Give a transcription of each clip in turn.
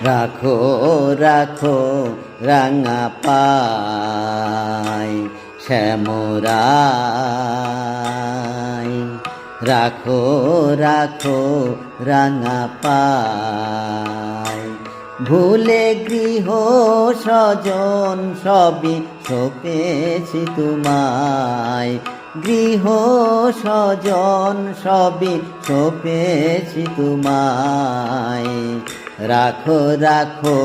রাখো রাখো, রাঙা পাই, শ্যামরাই। রাখো রাখো, রাঙা পাই। ভুলে গৃহ স্বজন সবই সপেছি তোমায়। গৃহ স্বজন সবই সপেছি তোমায়। রাখো রাখো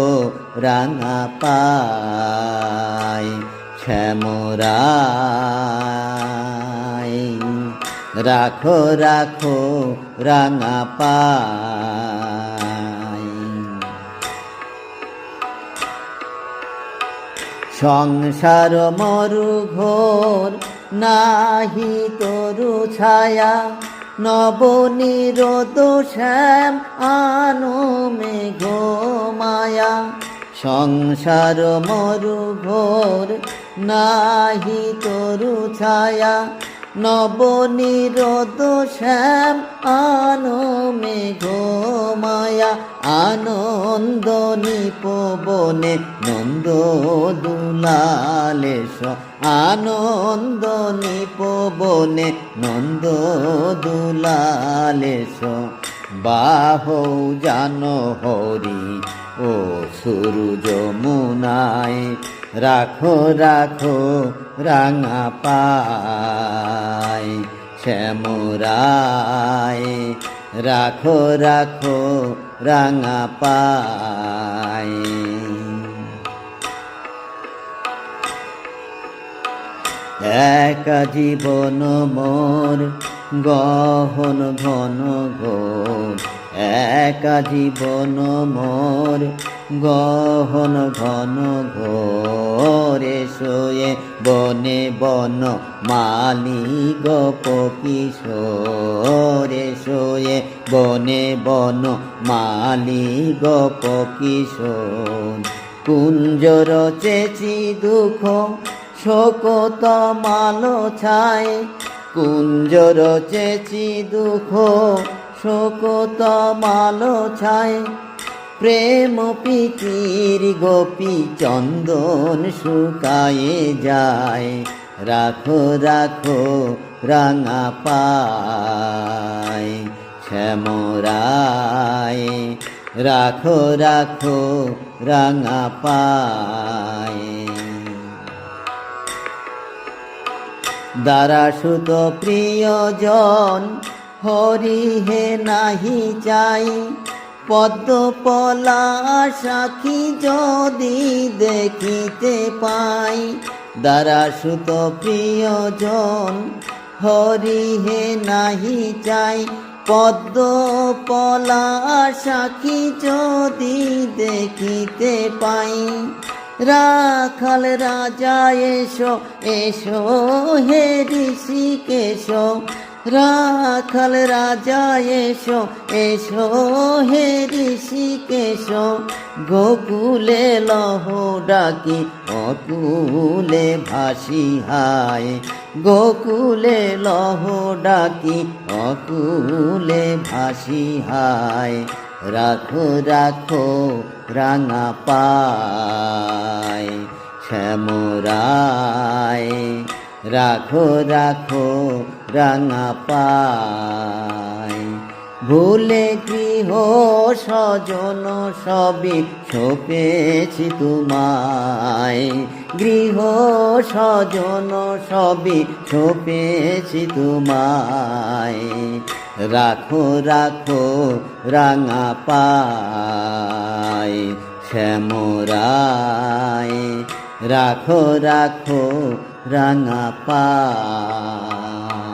রাঙা পাই শ্যামরাই রাখো রাখো রাঙা পাই। সংসার মরু ঘোর নাহি তরু ছায়া নবনিরোদ শ্যাম আনো মেঘ মায়া সংসার মরু ঘোর নাহি তরু ছায়া। নবনিরোদ শ্যাম আনো মেঘ মায়া আনন্দ নিপবনে নন্দ দুলালেশ আনন্দ নিপবনে নন্দ দুলালেশ বাহ জান হরি ও সূর্য মুনায় রাখো রাখো, রাঙা পায়। শ্যামরায় রাখো রাখো, রাঙা পায়। এক জীবন মোর, গহন ঘন ঘোর। এক জীবন মোর, গহন ঘন ঘোরে। শোয়ে বনে বন মালি গপ কিশোরে শোয়ে বনে বন মালি গপ কিশোর কুঞ্জর চেচি দুঃখ শোকত মালো ছায় কুঞ্জর চেচি দুঃখ শোকত মালো ছায়। প্রেম প্রীতির গোপী চন্দন শুকায়ে যায়, রাখো রাখো, রাঙা পায়। শ্যামরায়, রাখো রাখো, রাঙা পায়। দ্বারা সুত প্রিয়জন, হরি হে নাহি চাই। পদ্ম পলা সাখী যদি দেখিতে পাই। দ্বারা সুত প্রিয়জন, হরি হে নাহি চাই। পদ্ম পলা সাখী যদি দেখিতে পাই। রাখাল রাজা এসো এসো হে ঋষিকেশ। রাখাল রাজা এসো এসো হে ঋষিকেশ। গোকুলে লহ ডাকি, অকুলে ভাসি হায়। গোকুলে লহ ডাকি, অকুলে ভাসি হায়। রাখো রাখো রাঙা পায় শ্যামরায় রাখো রাখো রাঙা পায়। ভুলে গৃহ স্বজন সবই সপেছি তোমায়। গৃহ স্বজন সবই সপেছি তোমায়। রাখো রাখো রাঙা পায় শ্যামরায়। রাখো রাখো রাঙা পায়।